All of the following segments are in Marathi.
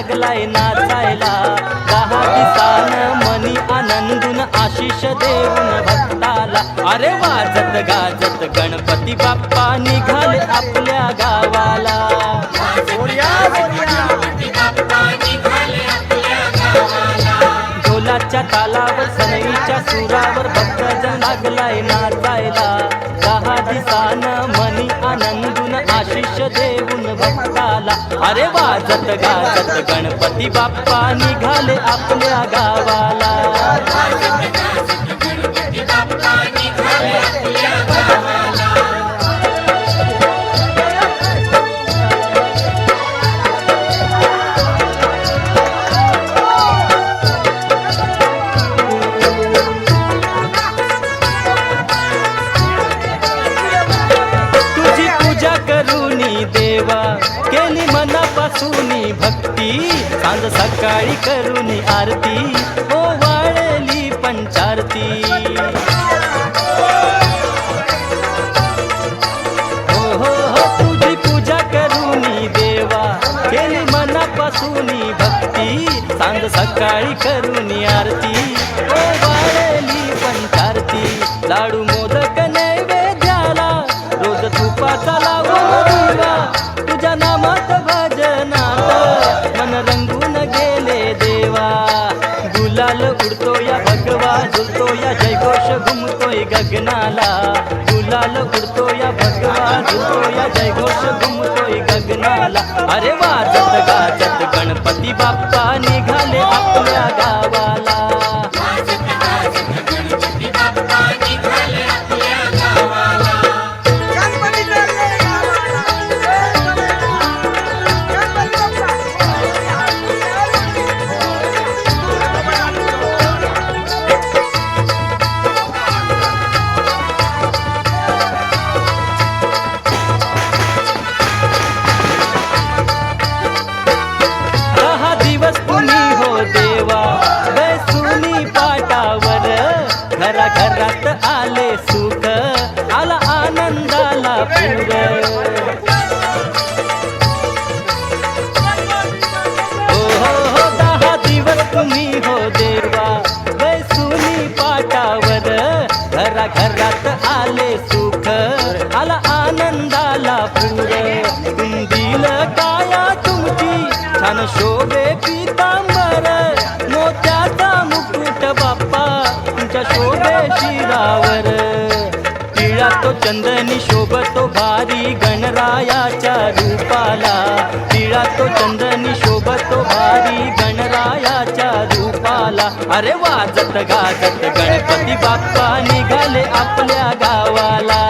लागलाय नाचायला. दहा दिसान मनी आनंदून आशिष देऊन भक्ताला. अरे वाजत गाजत गणपती बाप्पा निघाले आपल्या गावाला. ढोलाच्या तालावर सनईच्या सुरावर भक्तजन लागलाय नाचायला. दहा दिसान मनी आनंदून आशिष देऊन भक्ताला. अरे वाजत गाजत गणपती बाप्पा निघाले आपल्या गावाला. केली भक्ती. सांज सकाळी करूनी आरती. ओ वाळली पंचारती. हो हो हो तुझी पूजा करूनी देवा. केली मनापासूनी भक्ती. सांज सकाळी करून आरती. ओ वाळली पंचारती. लाडू झुलतो या जयघोष घुमतोय गगनाला. गुलाल उडतो या भगवा झुलतो या जयघोष घुमतोय गगनाला. अरे वाजत गाजत गणपती बाप्पा निघाले आपल्या गावाला. घरा घरात आले सुख आला आनंदाला पूर. दिल काया तुमची छान शोभे पितांबर. मोत्याचा मुकुट बाप्पा तुमच्या शोभे शिरावर. पिळा तो चंदनी शोभतो भारी गणरायाच्या रूपाला. पिळा तो चंदनी शोभतो भारी गण अरे वाजत गाजत गणपती बाप्पा निघाले आपल्या गावाला.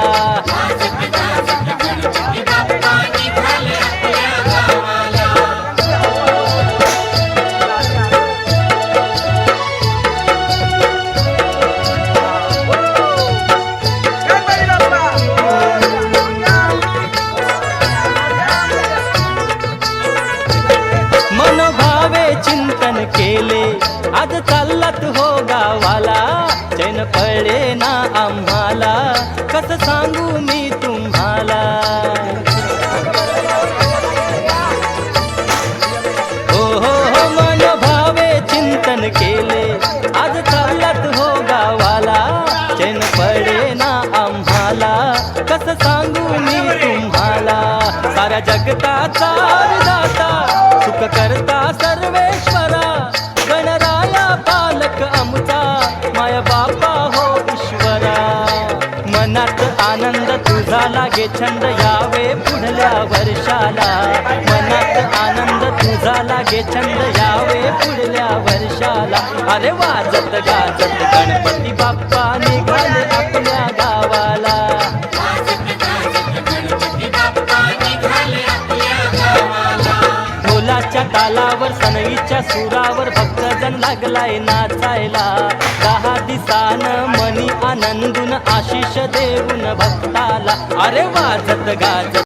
गावाला चैन पडे ना आम्हाला कस सांगू मी तुम्हाला? हो हो हो मन भावे चिंतन केले आज चालत हो गावाला चैन पडे ना आम्हाला कस सांगू मी तुम्हाला? साऱ्या जगताचा दाता सुख करता लागे छंद यावे पुढल्या वर्षाला. मनात आनंद तुझा लागे छंद यावे पुढल्या वर्षाला. अरे वाजत गाजत गणपती बाप्पा निघाले आपल्या गावाला. मुलाच्या तालावर सनईच्या सुरा भक्तजन लागलाय नाचायला. दहा दिसान मनी आनंदून आशिष देऊन भक्ताला. अरे वाजत गाजत